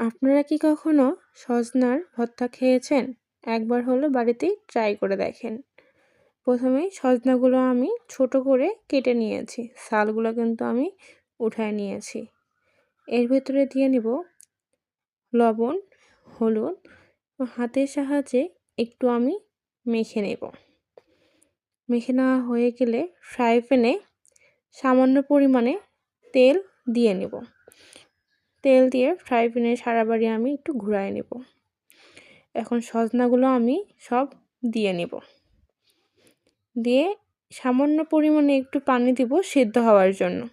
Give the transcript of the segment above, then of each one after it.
আপনারা কি কখনো সজনার ভর্তা খেয়েছেন? একবার হলো বাড়িতেই ট্রাই করে দেখেন। প্রথমেই সজনাগুলো আমি ছোট করে কেটে নিয়েছি, শালগুলো কিন্তু আমি উঠায় নিয়েছি। এর ভেতরে দিয়ে নেব লবণ, হলুদ হাতের সাহায্যে একটু আমি মেখে নেব। মেখে নেওয়া হয়ে গেলে ফ্রাই প্যানে সামান্য পরিমাণে তেল দিয়ে নেব। তেল দিয়ে ফ্রাই প্যানে সারা বাড়ি আমি একটু ঘুরাই নেব। এখন সজনাগুলো আমি সব দিয়ে নেব। দিয়ে সামান্য পরিমাণে একটু পানি দিব সিদ্ধ হওয়ার জন্য।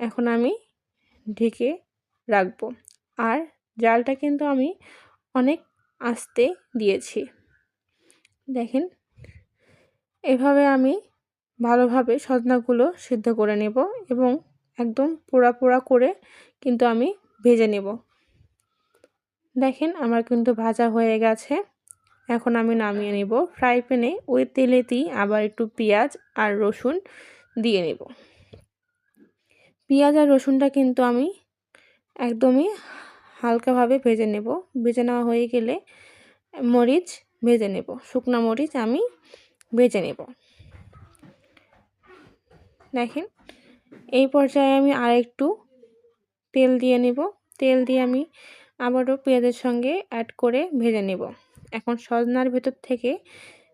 এখন আমি ঢেকে রাখব। আর জালটা কিন্তু আমি অনেক আস্তে দিয়েছি। দেখেন, এভাবে আমি ভালোভাবে সজনাগুলো সিদ্ধ করে নেব এবং একদম পোড়া পোড়া করে কিন্তু আমি ভেজে নেব। দেখেন আমার কিন্তু ভাজা হয়ে গেছে। এখন আমি নামিয়ে নেব। ফ্রাই প্যানে ওই তেলেতেই আবার একটু পেঁয়াজ আর রসুন দিয়ে নেব। পেঁয়াজ আর রসুনটা কিন্তু আমি একদমই হালকাভাবে ভেজে নেব। ভেজে নেওয়া হয়ে গেলে মরিচ ভেজে নেব। শুকনো মরিচ আমি ভেজে নেব। দেখেন এই পর্যায়ে আমি আরেকটু তেল দিয়ে নেব। তেল দিয়ে আমি আবারও পেঁয়াজের সঙ্গে অ্যাড করে ভেজে নেব। এখন সজনার ভেতর থেকে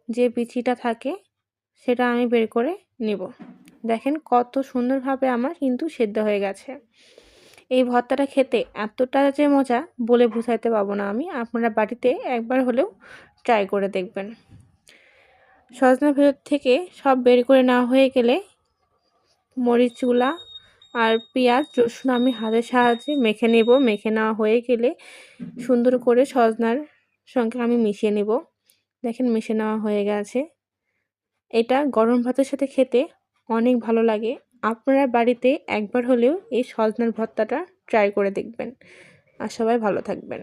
যে বিচিটা থাকে, সেটা আমি বের করে নেব। দেখেন কত সুন্দরভাবে আমার কিন্তু সেদ্ধ হয়ে গেছে। এই ভর্তাটা খেতে এতটা যে মজা বলে বোঝাইতে পারব না আমি। আপনারা বাড়িতে একবার হলেও ট্রাই করে দেখবেন। সজনার ভেতর থেকে সব বের করে নেওয়া হয়ে গেলে মরিচগুলা আর পেঁয়াজ, রসুন আমি হাতের সাহায্যে মেখে নেব। মেখে নেওয়া হয়ে গেলে সুন্দর করে সজনার সঙ্গে আমি মিশিয়ে নেব। দেখেন মিশে নেওয়া হয়ে গেছে। এটা গরম ভাতের সাথে খেতে অনেক ভালো লাগে। আপনারা বাড়িতে একবার হলেও এই সজনার ভর্তাটা ট্রাই করে দেখবেন। আর সবাই ভালো থাকবেন।